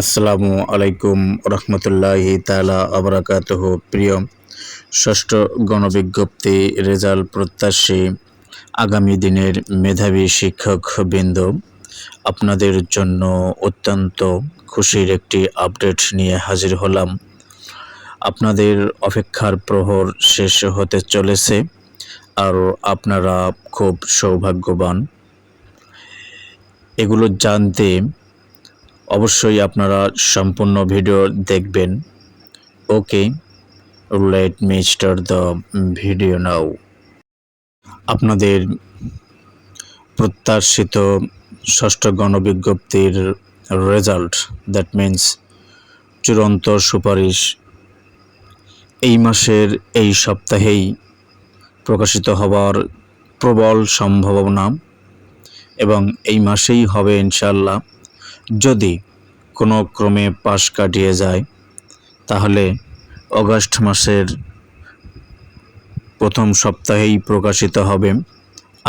আসসালামু আলাইকুম রহমতুল্লাহি তালা আবরাকাতহ। প্রিয় ষষ্ঠ গণবিজ্ঞপ্তি রেজাল্ট প্রত্যাশী আগামী দিনের মেধাবী শিক্ষক বৃন্দ, আপনাদের জন্য অত্যন্ত খুশির একটি আপডেট নিয়ে হাজির হলাম। আপনাদের অপেক্ষার প্রহর শেষ হতে চলেছে আর আপনারা খুব সৌভাগ্যবান। এগুলো জানতে অবশ্যই আপনারা সম্পূর্ণ ভিডিও দেখবেন। Okay let me start the video now আপনাদের প্রত্যাশিত ষষ্ঠ গণবিজ্ঞপ্তির রেজাল্ট দ্যাট মিন্স চূড়ান্ত সুপারিশ এই মাসের এই সপ্তাহেই প্রকাশিত হওয়ার প্রবল সম্ভাবনা এবং এই মাসেই হবে ইনশাল্লাহ যদি কোনো ক্রমে পাশ কাটিয়ে যায়, তাহলে অগাস্ট মাসের প্রথম সপ্তাহেই প্রকাশিত হবে।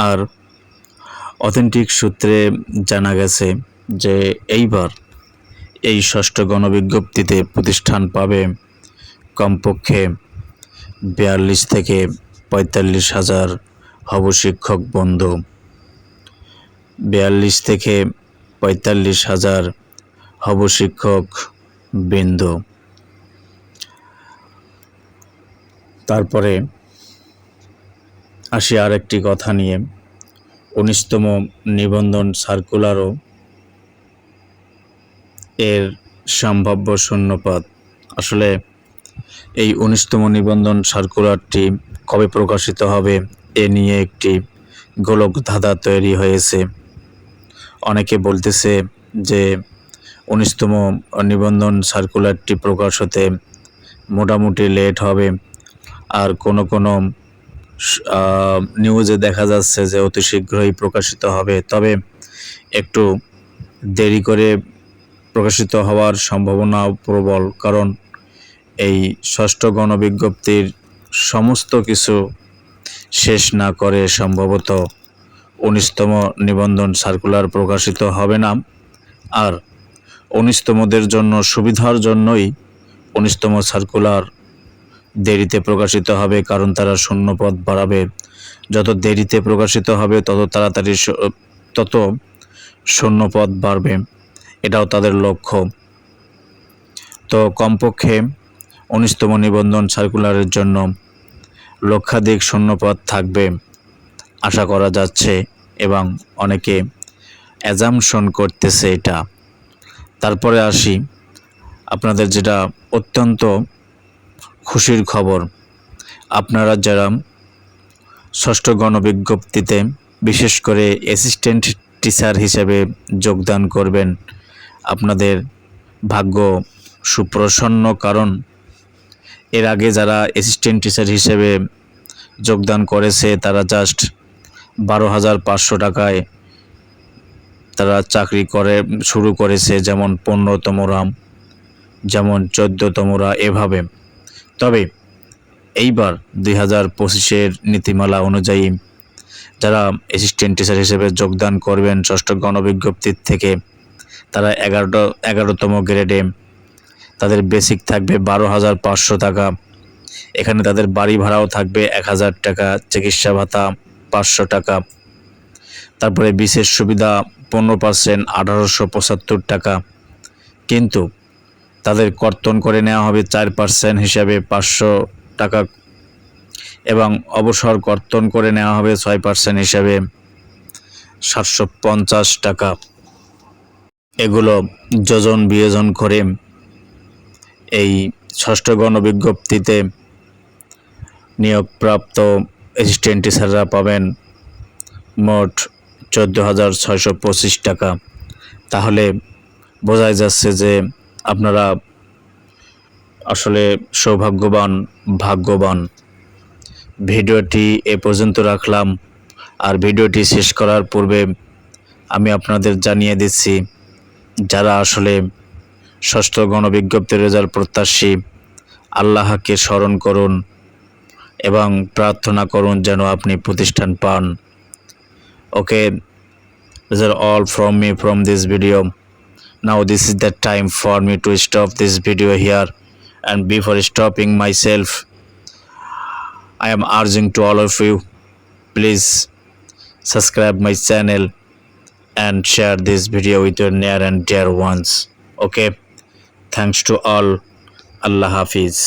আর অথেন্টিক সূত্রে জানা গেছে যে এইবার এই ষষ্ঠ গণবিজ্ঞপ্তিতে প্রতিষ্ঠান পাবে কমপক্ষে বিয়াল্লিশ থেকে পঁয়তাল্লিশ হাজার হব শিক্ষক বন্ধু। বিয়াল্লিশ থেকে পঁয়তাল্লিশ হাজার শিক্ষক বৃন্দ। তারপরে আসি আর একটি কথা নিয়ে। উনিশতম নিবন্ধন সার্কুলারও এর সম্ভাব্য শূন্যপাত আসলে এই উনিশতম নিবন্ধন সার্কুলারটি কবে প্রকাশিত হবে এ নিয়ে একটি গোলক ধাঁধা তৈরি হয়েছে। অনেকে বলতেছে যে উনিশতম নিবন্ধন সার্কুলারটি প্রকাশ হতে মোটামুটি লেট হবে। আর কোনো কোনো নিউজে দেখা যাচ্ছে যে অতি শীঘ্রই প্রকাশিত হবে। তবে একটু দেরি করে প্রকাশিত হওয়ার সম্ভাবনা প্রবল, কারণ এই ষষ্ঠ গণবিজ্ঞপ্তির সমস্ত কিছু শেষ না করে সম্ভবত উনিশতম নিবন্ধন সার্কুলার প্রকাশিত হবে না। আর উনিশতমদের জন্য সুবিধার জন্যই উনিশতম সার্কুলার দেরিতে প্রকাশিত হবে, কারণ তারা শূন্য শূন্যপদ বাড়াবে। যত দেরিতে প্রকাশিত হবে, তত তাড়াতাড়ি তত শূন্যপদ বাড়বে। এটাও তাদের লক্ষ্য। তো কমপক্ষে উনিশতম নিবন্ধন সার্কুলারের জন্য লক্ষাধিক শূন্যপদ থাকবে। আশা করা যাচ্ছে এবং অনেকে অ্যাজামশন করতেছে এটা। তারপরে আসি, আপনাদের যেটা অত্যন্ত খুশির খবর, আপনারা যারা ষষ্ঠ গণবিজ্ঞপ্তিতে বিশেষ করে অ্যাসিস্ট্যান্ট টিচার হিসেবে যোগদান করবেন, আপনাদের ভাগ্য সুপ্রসন্ন কারণ, এর আগে যারা অ্যাসিস্ট্যান্ট টিচার হিসেবে যোগদান করেছে তারা জাস্ট বারো হাজার পাঁচশো টাকায় তারা চাকরি করে, শুরু করেছে যেমন পনেরোতমরা যেমন চোদ্দোতমরা এভাবে। তবে এইবার দুই হাজার পঁচিশের নীতিমালা অনুযায়ী যারা অ্যাসিস্ট্যান্ট টিচার হিসেবে যোগদান করবেন ষষ্ঠ গণবিজ্ঞপ্তির থেকে, তারা এগারোটা, এগারোতম গ্রেডে তাদের বেসিক থাকবে বারো হাজার পাঁচশো টাকা। এখানে তাদের বাড়ি ভাড়াও থাকবে এক হাজার টাকা, চিকিৎসা ভাতা পাঁচশো টাকা। তারপরে বিশেষ সুবিধা পনেরো পার্সেন্ট আঠারোশো পঁচাত্তর টাকা। কিন্তু তাদের কর্তন করে নেওয়া হবে চার পার্সেন্ট হিসাবে পাঁচশো টাকা এবং অবসর কর্তন করে নেওয়া হবে ছয় পার্সেন্ট হিসাবে সাতশো পঞ্চাশ টাকা। এগুলো যোজন বিয়োজন করে এই ষষ্ঠ গণবিজ্ঞপ্তিতে নিয়োগপ্রাপ্ত অ্যাসিস্ট্যান্ট টিচাররা পাবেন মোট চোদ্দ হাজার ছয়শো পঁচিশ টাকা। তাহলে বোঝাই যাচ্ছে যে আপনারা আসলে সৌভাগ্যবান, ভাগ্যবান। ভিডিওটি এ পর্যন্ত রাখলাম। আর ভিডিওটি শেষ করার পূর্বে আমি আপনাদের জানিয়ে দিচ্ছি, যারা আসলে ষষ্ঠ গণবিজ্ঞপ্তির রেজাল্ট প্রত্যাশী, আল্লাহকে স্মরণ করুন। এবং প্রার্থনা করুন যেন আপনি প্রতিষ্ঠান পান। Okay this are all from me from this video now this is the time for me to stop this video here and before stopping myself I am urging to all of you please subscribe my channel and share this video with your near and dear ones okay thanks to all Allah Hafiz